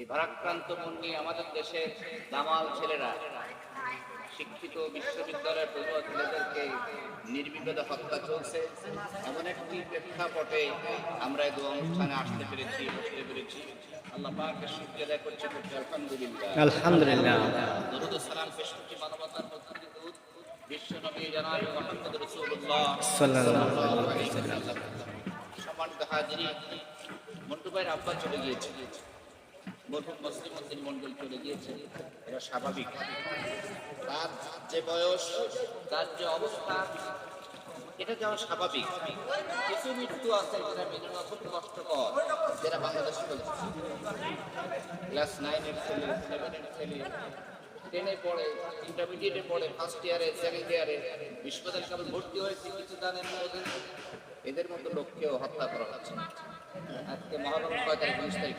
এই ভারাক্রান্ত মন নিয়ে আমাদের দেশের দামাল ছেলেরা শিক্ষিত বিশ্ববিদ্যালয়ের পড়ুয়া ছেলেদেরকে নির্বিবাদে হত্যা চলছে। এমন একটি প্রেক্ষাপটে আমরা এই দু অনুষ্ঠানে আসতে পেরেছি বসতে পেরেছি। আল্লাহ পাকের শুক্রিয়া আদায় করছি করছি আলহামদুলিল্লাহ। আলহামদুলিল্লাহ। দরুদ সালাম পেশ করছি মানবতার প্রতিনিধি বিশ্ব নবী জনাব মুহাম্মদ রাসূলুল্লাহ সাল্লাল্লাহু আলাইহি ওয়াসাল্লাম। সম্মানিত হাজিরি মন্টু ভাইয়ের আব্বা চলে গিয়েছে। মরহুম মুসলিম উদ্দিন মন্ডল চলে গিয়েছে, এটা স্বাভাবিক। তার যে বয়স, তার যে অবস্থা, এটা যাওয়া স্বাভাবিক। কিছু মৃত্যু আছে যেটা মেনে নেওয়া খুব কষ্টকর। যেটা বাংলাদেশে চলছে ক্লাস নাইনের ছেলে সেভেনের ছেলে টেনে পড়ে ইন্টারমিডিয়েটে পড়ে ফার্স্ট ইয়ারে সেকেন্ড ইয়ারে বিশ্ববিদ্যালয়ে ভর্তি হয়েছে, কিছু জানেন না এদের এদের মতো লোককেও হত্যা করা হচ্ছে। আজকে মহানবম কয় তারিখ, উনিশ তারিখ